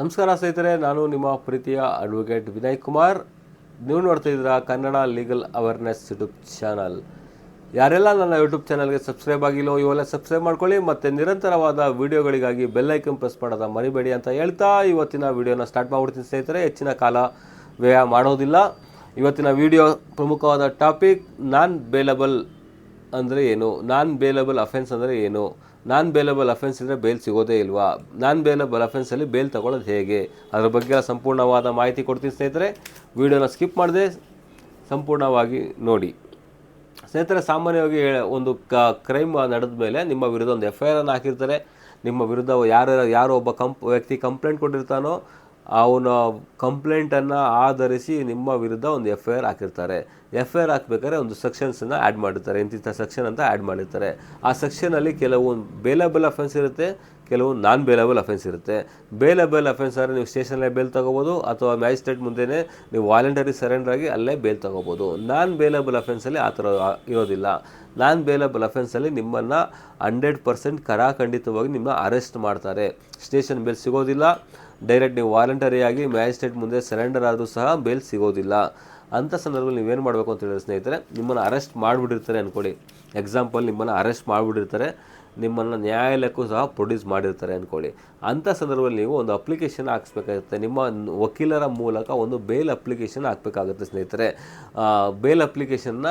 ನಮಸ್ಕಾರ ಸ್ನೇಹಿತರೆ, ನಾನು ನಿಮ್ಮ ಪ್ರೀತಿಯ ಅಡ್ವೊಕೇಟ್ ವಿನಯ್ ಕುಮಾರ್. ನೀವು ನೋಡ್ತಾ ಇದ್ದೀರಾ Kannada legal awareness YouTube channel ಯಾರೆಲ್ಲ ನನ್ನ ಯೂಟ್ಯೂಬ್ ಚಾನಲ್ಗೆ ಸಬ್ಸ್ಕ್ರೈಬ್ ಆಗಿಲ್ಲೋ ಇವೆಲ್ಲ ಸಬ್ಸ್ಕ್ರೈಬ್ ಮಾಡ್ಕೊಳ್ಳಿ ಮತ್ತು ನಿರಂತರವಾದ ವೀಡಿಯೋಗಳಿಗಾಗಿ ಬೆಲ್ ಐಕನ್ ಪ್ರೆಸ್ ಮಾಡೋದ ಮರಿಬೇಡಿ ಅಂತ ಹೇಳ್ತಾ ಇವತ್ತಿನ ವಿಡಿಯೋನ ಸ್ಟಾರ್ಟ್ ಮಾಡ್ಬಿಡ್ತೀನಿ ಸ್ನೇಹಿತರೆ. ಹೆಚ್ಚಿನ ಕಾಲ ವ್ಯಯ ಮಾಡೋದಿಲ್ಲ. ಇವತ್ತಿನ ವಿಡಿಯೋ ಪ್ರಮುಖವಾದ ಟಾಪಿಕ್ ನಾನ್ ಬೇಲಬಲ್ ಅಂದರೆ ಏನು? ನಾನ್ ಬೇಲಬಲ್ ಅಫೆನ್ಸ್ ಅಂದರೆ ಏನು? ನಾನ್ ಬೇಲಬಲ್ ಅಫೆನ್ಸ್ ಇದ್ದರೆ ಬೇಲ್ ಸಿಗೋದೇ ಇಲ್ವಾ? ನಾನ್ ಬೇಲಬಲ್ ಅಫೆನ್ಸಲ್ಲಿ ಬೇಲ್ ತಗೊಳ್ಳೋದು ಹೇಗೆ? ಅದ್ರ ಬಗ್ಗೆ ಸಂಪೂರ್ಣವಾದ ಮಾಹಿತಿ ಕೊಡ್ತೀನಿ ಸ್ನೇಹಿತರೆ. ವಿಡಿಯೋನ ಸ್ಕಿಪ್ ಮಾಡದೆ ಸಂಪೂರ್ಣವಾಗಿ ನೋಡಿ. ಸ್ನೇಹಿತರೆ, ಸಾಮಾನ್ಯವಾಗಿ ಒಂದು ಕ್ರೈಮ್ ನಡೆದ ಮೇಲೆ ನಿಮ್ಮ ವಿರುದ್ಧ ಒಂದು ಎಫ್ ಐ ಹಾಕಿರ್ತಾರೆ. ನಿಮ್ಮ ವಿರುದ್ಧ ಯಾರು ಯಾರೋ ಒಬ್ಬ ಕಂಪ್, ವ್ಯಕ್ತಿ ಕಂಪ್ಲೇಂಟ್ ಕೊಟ್ಟಿರ್ತಾನೋ ಅವನ ಕಂಪ್ಲೇಂಟನ್ನು ಆಧರಿಸಿ ನಿಮ್ಮ ವಿರುದ್ಧ ಒಂದು ಎಫ್ ಐ ಆರ್ ಹಾಕಿರ್ತಾರೆ. ಎಫ್ ಐ ಆರ್ ಹಾಕ್ಬೇಕಾದ್ರೆ ಒಂದು ಸೆಕ್ಷನ್ಸನ್ನು ಆ್ಯಡ್ ಮಾಡಿರ್ತಾರೆ. ಇಂತಿಂಥ ಸೆಕ್ಷನ್ ಅಂತ ಆ್ಯಡ್ ಮಾಡಿರ್ತಾರೆ. ಆ ಸೆಕ್ಷನಲ್ಲಿ ಕೆಲವು ಬೇಲಬಲ್ ಅಫೆನ್ಸ್ ಇರುತ್ತೆ, ಕೆಲವು ನಾನ್ ಬೇಲಬಲ್ ಅಫೆನ್ಸ್ ಇರುತ್ತೆ. ಬೇಲಬಲ್ ಅಫೆನ್ಸ್ ಆದರೆ ನೀವು ಸ್ಟೇಷನಲ್ಲೇ ಬೇಲ್ ತಗೋಬೋದು ಅಥವಾ ಮ್ಯಾಜಿಸ್ಟ್ರೇಟ್ ಮುಂದೆನೇ ನೀವು ವಾಲಂಟರಿ ಸರೆಂಡರ್ ಆಗಿ ಅಲ್ಲೇ ಬೇಲ್ ತಗೋಬೋದು. ನಾನ್ ಬೇಲಬಲ್ ಅಫೆನ್ಸಲ್ಲಿ ಆ ಥರ ಇರೋದಿಲ್ಲ. ನಾನ್ ಬೇಲಬಲ್ ಅಫೆನ್ಸಲ್ಲಿ ನಿಮ್ಮನ್ನು ಹಂಡ್ರೆಡ್ ಪರ್ಸೆಂಟ್ ಕರಾಖಂಡಿತವಾಗಿ ನಿಮ್ಮನ್ನ ಅರೆಸ್ಟ್ ಮಾಡ್ತಾರೆ. ಸ್ಟೇಷನ್ ಬೇಲ್ ಸಿಗೋದಿಲ್ಲ. ಡೈರೆಕ್ಟ್ ನೀವು ವಾಲಂಟರಿಯಾಗಿ ಮ್ಯಾಜಿಸ್ಟ್ರೇಟ್ ಮುಂದೆ ಸರೆಂಡರ್ ಆದರೂ ಸಹ ಬೇಲ್ ಸಿಗೋದಿಲ್ಲ. ಅಂಥ ಸಂದರ್ಭದಲ್ಲಿ ನೀವೇನು ಮಾಡಬೇಕು ಅಂತ ಹೇಳಿದ್ರೆ ಸ್ನೇಹಿತರೆ, ನಿಮ್ಮನ್ನು ಅರೆಸ್ಟ್ ಮಾಡಿಬಿಟ್ಟಿರ್ತಾರೆ ಅಂದ್ಕೊಳ್ಳಿ ಎಕ್ಸಾಂಪಲ್ ನಿಮ್ಮನ್ನು ಅರೆಸ್ಟ್ ಮಾಡಿಬಿಟ್ಟಿರ್ತಾರೆ. ನಿಮ್ಮನ್ನು ನ್ಯಾಯಾಲಯಕ್ಕೂ ಸಹ ಪ್ರೊಡ್ಯೂಸ್ ಮಾಡಿರ್ತಾರೆ ಅಂದ್ಕೊಳ್ಳಿ ಅಂಥ ಸಂದರ್ಭದಲ್ಲಿ ನೀವು ಒಂದು ಅಪ್ಲಿಕೇಶನ್ ಹಾಕ್ಸ್ಬೇಕಾಗುತ್ತೆ. ನಿಮ್ಮ ವಕೀಲರ ಮೂಲಕ ಒಂದು ಬೇಲ್ ಅಪ್ಲಿಕೇಶನ್ ಹಾಕಬೇಕಾಗುತ್ತೆ ಸ್ನೇಹಿತರೆ. ಬೇಲ್ ಅಪ್ಲಿಕೇಶನ್ನ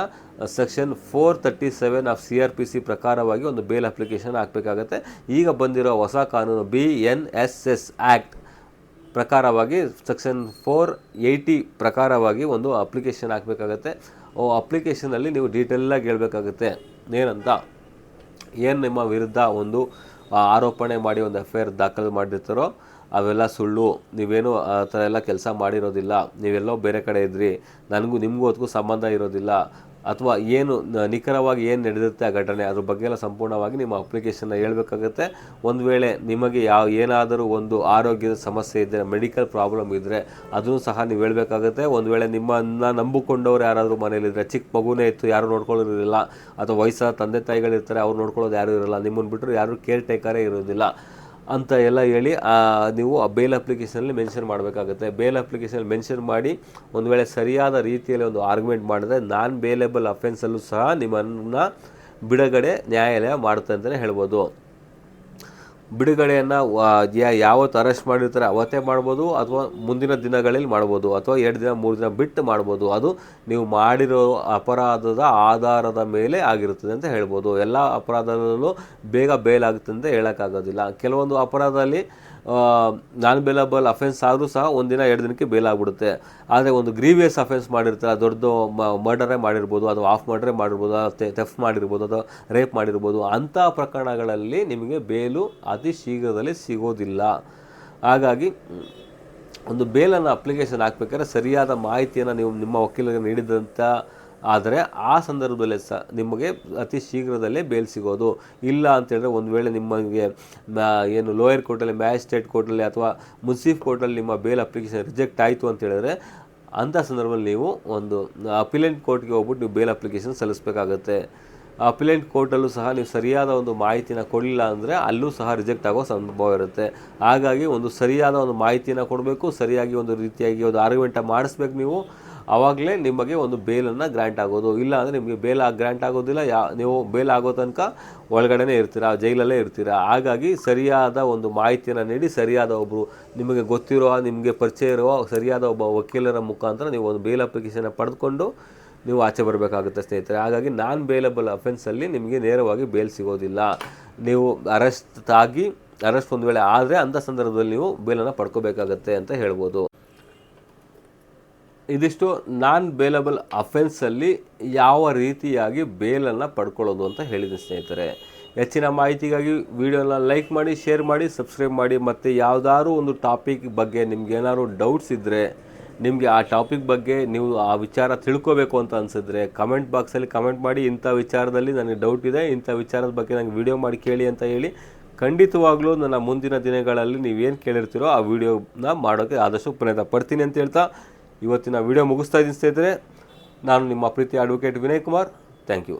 section four thirty seven of C R P C ಪ್ರಕಾರವಾಗಿ ಒಂದು ಬೇಲ್ ಅಪ್ಲಿಕೇಶನ್ ಹಾಕಬೇಕಾಗುತ್ತೆ. ಈಗ ಬಂದಿರೋ ಹೊಸ ಕಾನೂನು B N S S act ಪ್ರಕಾರವಾಗಿ, ಸೆಕ್ಷನ್ ಫೋರ್ ಏಯ್ಟಿ ಪ್ರಕಾರವಾಗಿ ಒಂದು ಅಪ್ಲಿಕೇಶನ್ ಹಾಕಬೇಕಾಗತ್ತೆ. ಓ ಅಪ್ಲಿಕೇಶನಲ್ಲಿ ನೀವು ಡೀಟೇಲಾಗಿ ಹೇಳಬೇಕಾಗುತ್ತೆ. ಏನಂತ? ಏನು ನಿಮ್ಮ ವಿರುದ್ಧ ಒಂದು ಆರೋಪಣೆ ಮಾಡಿ ಒಂದು ಎಫ್ ಐ ಆರ್ ದಾಖಲು ಮಾಡಿರ್ತಾರೋ, ಅವೆಲ್ಲ ಸುಳ್ಳು. ನೀವೇನು ಆ ಥರ ಎಲ್ಲ ಕೆಲಸ ಮಾಡಿರೋದಿಲ್ಲ. ನೀವೆಲ್ಲೋ ಬೇರೆ ಕಡೆ ಇದ್ರಿ. ನನಗೂ ನಿಮಗೂ ಅದಕ್ಕೂ ಸಂಬಂಧ ಇರೋದಿಲ್ಲ. ಅಥವಾ ಏನು ನಿಖರವಾಗಿ ಏನು ನಡೆದಿರುತ್ತೆ ಆ ಘಟನೆ, ಅದ್ರ ಬಗ್ಗೆ ಎಲ್ಲ ಸಂಪೂರ್ಣವಾಗಿ ನಿಮ್ಮ ಅಪ್ಲಿಕೇಶನ್ನ ಹೇಳಬೇಕಾಗುತ್ತೆ. ಒಂದು ವೇಳೆ ನಿಮಗೆ ಯಾವ, ಏನಾದರೂ ಒಂದು ಆರೋಗ್ಯದ ಸಮಸ್ಯೆ ಇದ್ದರೆ ಮೆಡಿಕಲ್ ಪ್ರಾಬ್ಲಮ್ ಇದ್ದರೆ ಅದನ್ನು ಸಹ ನೀವು ಹೇಳಬೇಕಾಗುತ್ತೆ. ಒಂದು ವೇಳೆ ನಿಮ್ಮನ್ನು ನಂಬಿಕೊಂಡವ್ರು ಯಾರಾದರೂ ಮನೇಲಿದ್ದರೆ ಚಿಕ್ಕ ಮಗುನೇ ಇತ್ತು, ಯಾರು ನೋಡ್ಕೊಳ್ಳೋದಿರಲಿಲ್ಲ, ಅಥವಾ ವಯಸ್ಸಾದ ತಂದೆ ತಾಯಿಗಳಿರ್ತಾರೆ, ಅವ್ರು ನೋಡ್ಕೊಳ್ಳೋದು ಯಾರೂ ಇರಲ್ಲ, ನಿಮ್ಮನ್ನು ಬಿಟ್ಟರು ಯಾರು ಕೇರ್ ಟೇಕರೇ ಇರೋದಿಲ್ಲ. ಅಂತ ಎಲ್ಲ ಹೇಳಿ ನೀವು ಆ ಬೇಲ್ ಅಪ್ಲಿಕೇಶನಲ್ಲಿ ಮೆನ್ಷನ್ ಮಾಡಬೇಕಾಗುತ್ತೆ. ಬೇಲ್ ಅಪ್ಲಿಕೇಶನ್ ಮೆನ್ಷನ್ ಮಾಡಿ ಒಂದು ವೇಳೆ ಸರಿಯಾದ ರೀತಿಯಲ್ಲಿ ಒಂದು ಆರ್ಗ್ಯುಮೆಂಟ್ ಮಾಡಿದ್ರೆ ನಾನ್ ಬೇಲೇಬಲ್ ಅಫೆನ್ಸಲ್ಲೂ ಸಹ ನಿಮ್ಮನ್ನು ಬಿಡುಗಡೆ ನ್ಯಾಯಾಲಯ ಮಾಡುತ್ತೆ ಅಂತಲೇ ಹೇಳ್ಬೋದು. ಬಿಡುಗಡೆಯನ್ನು ಯಾವತ್ತು ಅರೆಸ್ಟ್ ಮಾಡಿರ್ತಾರೆ ಅವತ್ತೇ ಮಾಡ್ಬೋದು, ಅಥವಾ ಮುಂದಿನ ದಿನಗಳಲ್ಲಿ ಮಾಡ್ಬೋದು, ಅಥವಾ ಎರಡು ದಿನ, ಮೂರು ದಿನ ಬಿಟ್ಟು ಮಾಡ್ಬೋದು. ಅದು ನೀವು ಮಾಡಿರೋ ಅಪರಾಧದ ಆಧಾರದ ಮೇಲೆ ಆಗಿರುತ್ತದೆ ಅಂತ ಹೇಳ್ಬೋದು. ಎಲ್ಲ ಅಪರಾಧದಲ್ಲೂ ಬೇಗ ಬೇಲ್ ಆಗುತ್ತೆ ಅಂತ ಹೇಳೋಕ್ಕಾಗೋದಿಲ್ಲ. ಕೆಲವೊಂದು ಅಪರಾಧದಲ್ಲಿ ನಾನ್ ಬೇಲಬಲ್ ಅಫೆನ್ಸ್ ಆದರೂ ಸಹ ಒಂದಿನ ಎರಡು ದಿನಕ್ಕೆ ಬೇಲ್ ಆಗಿಬಿಡುತ್ತೆ ಆದರೆ ಒಂದು ಗ್ರೀವಿಯಸ್ ಅಫೆನ್ಸ್ ಮಾಡಿರ್ತಾರೆ, ದೊಡ್ಡದು ಮರ್ಡರೇ ಮಾಡಿರ್ಬೋದು, ಅಥವಾ ಆಫ್ ಮರ್ಡರೇ ಮಾಡಿರ್ಬೋದು ತೆಫ್ ಮಾಡಿರ್ಬೋದು, ಅಥವಾ ರೇಪ್ ಮಾಡಿರ್ಬೋದು, ಅಂಥ ಪ್ರಕರಣಗಳಲ್ಲಿ ನಿಮಗೆ ಬೇಲು ಅತಿ ಶೀಘ್ರದಲ್ಲಿ ಸಿಗೋದಿಲ್ಲ. ಹಾಗಾಗಿ, ಒಂದು ಬೇಲನ್ನು ಅಪ್ಲಿಕೇಶನ್ ಹಾಕ್ಬೇಕಾದ್ರೆ ಸರಿಯಾದ ಮಾಹಿತಿಯನ್ನು ನೀವು ನಿಮ್ಮ ವಕೀಲರಿಗೆ ನೀಡಿದಂಥ ಆದರೆ ಆ ಸಂದರ್ಭದಲ್ಲಿ ಸಹ ನಿಮಗೆ ಅತಿ ಶೀಘ್ರದಲ್ಲೇ ಬೇಲ್ ಸಿಗೋದು. ಇಲ್ಲ ಅಂತೇಳಿದ್ರೆ ಒಂದು ವೇಳೆ ನಿಮಗೆ ಏನು ಲೋಯರ್ ಕೋರ್ಟಲ್ಲಿ ಮ್ಯಾಜಿಸ್ಟ್ರೇಟ್ ಕೋರ್ಟಲ್ಲಿ ಅಥವಾ ಮುನ್ಸಿಫ್ ಕೋರ್ಟಲ್ಲಿ ನಿಮ್ಮ ಬೇಲ್ ಅಪ್ಲಿಕೇಶನ್ ರಿಜೆಕ್ಟ್ ಆಯಿತು ಅಂತ ಹೇಳಿದ್ರೆ ಅಂಥ ಸಂದರ್ಭದಲ್ಲಿ ನೀವು ಒಂದು ಅಪಿಲೆಂಟ್ ಕೋರ್ಟ್ಗೆ ಹೋಗ್ಬಿಟ್ಟು ನೀವು ಬೇಲ್ ಅಪ್ಲಿಕೇಶನ್ ಸಲ್ಲಿಸಬೇಕಾಗತ್ತೆ. ಅಪಿಲೆಂಟ್ ಕೋರ್ಟಲ್ಲೂ ಸಹ ನೀವು ಸರಿಯಾದ ಒಂದು ಮಾಹಿತಿನ ಕೊಡಲಿಲ್ಲ ಅಂದರೆ ಅಲ್ಲೂ ಸಹ ರಿಜೆಕ್ಟ್ ಆಗೋ ಸಂಭವ ಇರುತ್ತೆ. ಹಾಗಾಗಿ ಒಂದು ಸರಿಯಾದ ಒಂದು ಮಾಹಿತಿನ ಕೊಡಬೇಕು, ಸರಿಯಾಗಿ ಒಂದು ರೀತಿಯಾಗಿ ಒಂದು ಆರ್ಗ್ಯುಮೆಂಟ ಮಾಡಿಸ್ಬೇಕು ನೀವು. ಆವಾಗಲೇ ನಿಮಗೆ ಒಂದು ಬೇಲನ್ನು ಗ್ರ್ಯಾಂಟ್ ಆಗೋದು. ಇಲ್ಲ ಅಂದರೆ ನಿಮಗೆ ಬೇಲ್ ಗ್ರ್ಯಾಂಟ್ ಆಗೋದಿಲ್ಲ, ಯಾ ನೀವು ಬೇಲ್ ಆಗೋ ತನಕ ಒಳಗಡೆನೇ ಇರ್ತೀರಾ, ಜೈಲಲ್ಲೇ ಇರ್ತೀರಾ. ಹಾಗಾಗಿ ಸರಿಯಾದ ಒಂದು ಮಾಹಿತಿಯನ್ನು ನೀಡಿ, ಸರಿಯಾದ ಒಬ್ಬರು ನಿಮಗೆ ಗೊತ್ತಿರೋ, ನಿಮಗೆ ಪರಿಚಯ ಇರುವ ಸರಿಯಾದ ಒಬ್ಬ ವಕೀಲರ ಮುಖಾಂತರ ನೀವು ಒಂದು ಬೇಲ್ ಅಪ್ಲಿಕೇಶನ್ ಪಡೆದುಕೊಂಡು ನೀವು ಆಚೆ ಬರಬೇಕಾಗುತ್ತೆ ಸ್ನೇಹಿತರೆ. ಹಾಗಾಗಿ ನಾನ್ ಬೇಲಬಲ್ ಅಫೆನ್ಸಲ್ಲಿ ನಿಮಗೆ ನೇರವಾಗಿ ಬೇಲ್ ಸಿಗೋದಿಲ್ಲ. ನೀವು ಅರೆಸ್ಟ್ ಆಗಿ ಅರೆಸ್ಟ್ ಒಂದು ವೇಳೆ ಆದರೆ ಅಂಥ ಸಂದರ್ಭದಲ್ಲಿ ನೀವು ಬೇಲನ್ನು ಪಡ್ಕೋಬೇಕಾಗತ್ತೆ ಅಂತ ಹೇಳ್ಬೋದು. ಇದಿಷ್ಟು ನಾನ್ ಬೇಲಬಲ್ ಅಫೆನ್ಸಲ್ಲಿ ಯಾವ ರೀತಿಯಾಗಿ ಬೇಲನ್ನು ಪಡ್ಕೊಳ್ಳೋದು ಅಂತ ಹೇಳಿದೆ ಸ್ನೇಹಿತರೆ. ಹೆಚ್ಚಿನ ಮಾಹಿತಿಗಾಗಿ ವಿಡಿಯೋನ ಲೈಕ್ ಮಾಡಿ, ಶೇರ್ ಮಾಡಿ ಸಬ್ಸ್ಕ್ರೈಬ್ ಮಾಡಿ. ಮತ್ತು ಯಾವುದಾದ್ರೂ ಒಂದು ಟಾಪಿಕ್ ಬಗ್ಗೆ ನಿಮ್ಗೆ ಏನಾದ್ರು ಡೌಟ್ಸ್ ಇದ್ದರೆ ನಿಮಗೆ ಆ ಟಾಪಿಕ್ ಬಗ್ಗೆ ನೀವು ಆ ವಿಚಾರ ತಿಳ್ಕೋಬೇಕು ಅಂತ ಅನಿಸಿದ್ರೆ ಕಮೆಂಟ್ ಬಾಕ್ಸಲ್ಲಿ ಕಮೆಂಟ್ ಮಾಡಿ, ಇಂಥ ವಿಚಾರದಲ್ಲಿ ನನಗೆ ಡೌಟ್ ಇದೆ, ಇಂಥ ವಿಚಾರದ ಬಗ್ಗೆ ನನಗೆ ವಿಡಿಯೋ ಮಾಡಿ ಕೇಳಿ ಅಂತ ಹೇಳಿ, ಖಂಡಿತವಾಗ್ಲೂ ನನ್ನ ಮುಂದಿನ ದಿನಗಳಲ್ಲಿ ನೀವೇನು ಕೇಳಿರ್ತೀರೋ ಆ ವಿಡಿಯೋನ ಮಾಡೋಕ್ಕೆ ಆದಷ್ಟು ಪ್ರಯತ್ನ ಪಡ್ತೀನಿ ಅಂತ ಹೇಳ್ತಾ ಇವತ್ತಿನ ವಿಡಿಯೋ ಮುಗಿಸ್ತಾ ಇದ್ದೀನಿ ಸ್ನೇಹಿತರೆ. ನಾನು ನಿಮ್ಮ ಪ್ರೀತಿ advocate Vinay Kumar. Thank you